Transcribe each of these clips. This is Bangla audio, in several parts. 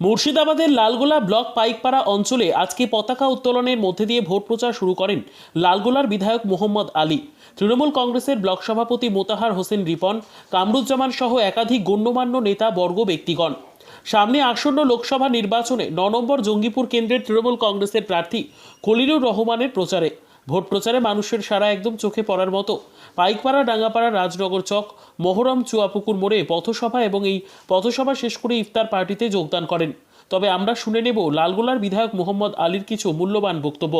মুর্শিদাবাদের লালগোলা ব্লক পাইকপাড়া অঞ্চলে আজকে পতাকা উত্তোলনের মধ্যে দিয়ে ভোট প্রচার শুরু করেন লালগোলার বিধায়ক মোহাম্মদ আলী। তৃণমূল কংগ্রেসের ব্লক সভাপতি মোতাহার হোসেন রিপন, কামরুজ্জামান সহ একাধিক গণ্যমান্য নেতা বর্গ ব্যক্তিগণ। সামনে আসন্ন লোকসভা নির্বাচনে ন নম্বর জঙ্গিপুর কেন্দ্রের তৃণমূল কংগ্রেসের প্রার্থী খলিলুর রহমানের প্রচারে। ভোট প্রচারে মানুষের সারা একদম চোখে পড়ার মতো। পাইকপাড়া, ডাঙ্গাপাড়া, রাজনগর চক, মোহরম, চুয়াপুকুর মোড়ে পথসভা এবং এই পথসভা শেষ করে ইফতার পার্টিতে যোগদান করেন। তবে আমরা শুনে নেব লালগোলার বিধায়ক মোহাম্মদ আলীর কিছু মূল্যবান বক্তব্য।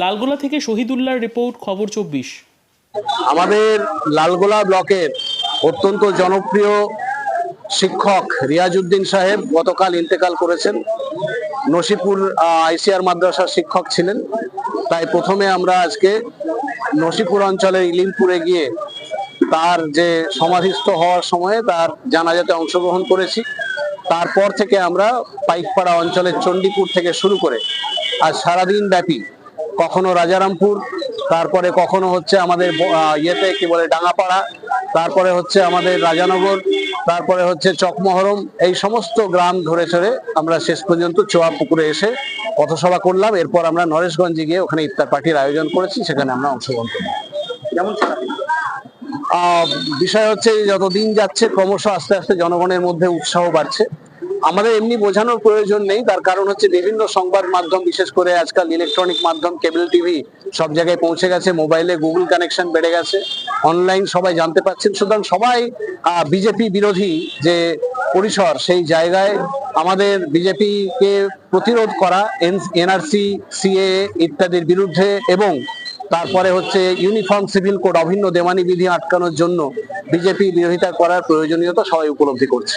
লালগোলা থেকে শহীদুল্লাহর রিপোর্ট, খবর চব্বিশ। আমাদের লালগোলা ব্লকের অত্যন্ত জনপ্রিয় শিক্ষক রিয়াজউদ্দিন সাহেব গতকাল ইন্তেকাল করেছেন। নসিপুর আইসিআর মাদ্রাসার শিক্ষক ছিলেন। তাই প্রথমে আমরা আজকে নসিপুর অঞ্চলের ইলিমপুরে গিয়ে তার যে সমাধিস্থ হওয়ার সময়ে তার জানাজাতে অংশগ্রহণ করেছি। তারপর থেকে আমরা পাইকপাড়া অঞ্চলের চণ্ডীপুর থেকে শুরু করে আর সারাদিন ব্যাপী কখনো রাজারামপুর, তারপরে কখনো হচ্ছে আমাদের ইয়েতে কি বলে ডাঙ্গাপাড়া তারপরে হচ্ছে আমাদের রাজানগর তারপরে হচ্ছে চকমহরম এই সমস্ত গ্রাম ধরে চড়ে আমরা শেষ পর্যন্ত চোয়া পুকুরে এসে পথসভা করলাম। এরপর আমরা নরেশগঞ্জে গিয়ে ওখানে ইফতার পার্টির আয়োজন করেছি, সেখানে আমরা অংশগ্রহণ করলাম। যেমন বিষয় হচ্ছে যতদিন যাচ্ছে ক্রমশ আস্তে আস্তে জনগণের মধ্যে উৎসাহ বাড়ছে। আমাদের এমনি বোঝানোর প্রয়োজন নেই। তার কারণ হচ্ছে বিভিন্ন সংবাদ মাধ্যম, বিশেষ করে আজকাল ইলেকট্রনিক মাধ্যম কেবল টিভি সব জায়গায় পৌঁছে গেছে। মোবাইলে গুগল কানেকশন বেড়ে গেছে। অনলাইন সবাই জানতে পারছেন। সুতরাং সবাই বিজেপি বিরোধী যে পরিসর, সেই জায়গায় আমাদের বিজেপিকে প্রতিরোধ করা এনআরসি সিএ ইত্যাদির বিরুদ্ধে এবং তারপরে হচ্ছে ইউনিফর্ম সিভিল কোড অভিন্ন দেওয়ানি বিধি আটকানোর জন্য বিজেপি বিরোধিতা করার প্রয়োজনীয়তা সবাই উপলব্ধি করছে।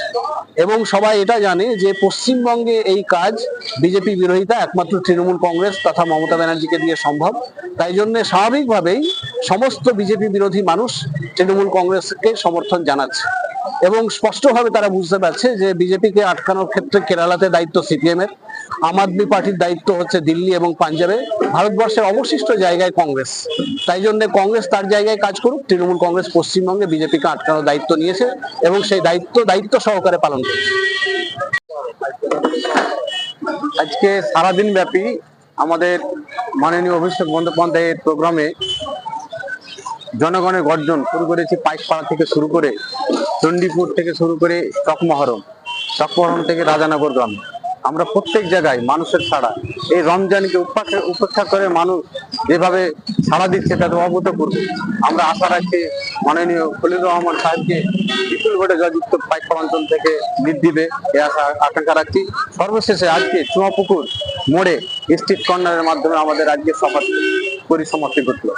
এবং সবাই এটা জানে যে পশ্চিমবঙ্গে এই কাজ বিজেপি বিরোধিতা একমাত্র তৃণমূল কংগ্রেস তথা মমতা ব্যানার্জিকে দিয়ে সম্ভব। তাই জন্য স্বাভাবিকভাবেই সমস্ত বিজেপি বিরোধী মানুষ তৃণমূল কংগ্রেসকে সমর্থন জানাচ্ছে। এবং স্পষ্টভাবে তারা বুঝতে পারছে যে বিজেপিকে আটকানোর ক্ষেত্রে কেরালাতে দায়িত্ব সিপিএম এর আম আদমি পার্টির দায়িত্ব হচ্ছে দিল্লি এবং পাঞ্জাবে। ভারতবর্ষের অবশিষ্ট জায়গায় কংগ্রেস। তাই জন্য কংগ্রেস তার জায়গায় কাজ করুক, তৃণমূল কংগ্রেস পশ্চিমবঙ্গে বিজেপিকে আটকানোর দায়িত্ব নিয়েছে এবং সেই দায়িত্ব দায়িত্ব সহকারে পালন করছে আজকে সারাদিন ব্যাপী আমাদের মাননীয় অভিষেক বন্দ্যোপাধ্যায়ের প্রোগ্রামে জনগণের গর্জন শুরু করেছি পাইকপাড়া থেকে শুরু করে চণ্ডীপুর থেকে শুরু করে চকমহরম। চকমহরম থেকে রাজানগর গ্রাম। আমরা প্রত্যেক জায়গায় মানুষের ছাড়া। এই রমজানকে উপেক্ষা উপেক্ষা করে মানুষ যেভাবে ছাড়া দিচ্ছে তাদের অভূতপূর্ব আমরা আশা রাখছি মাননীয় খলিল রহমান সাহেবকে বিপুল ভোটে জয়যুক্ত পাইকপাড়া অঞ্চল থেকে লিড দিবে, এ আশা, আকাঙ্ক্ষা রাখছি। সর্বশেষে আজকে চুয়াপুকুর মোড়ে স্ট্রিট কর্নারের মাধ্যমে আমাদের আজকে সভা পরিসমাপ্তি ঘটলো।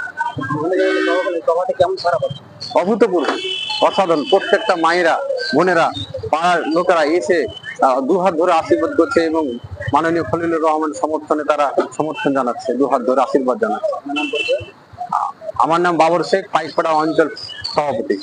অভূতপূর্ব, অসাধারণ। প্রত্যেকটা মায়েরা, বোনেরা, পাড়ার লোকেরা এসে দুহাত ধরে আশীর্বাদ করছে এবং মাননীয় খলিলুর রহমান সমর্থনে তারা সমর্থন জানাচ্ছে, দুহাত ধরে আশীর্বাদ জানাচ্ছে। আমার নাম বাবর শেখ, পাইকপাড়া অঞ্চল সভাপতি।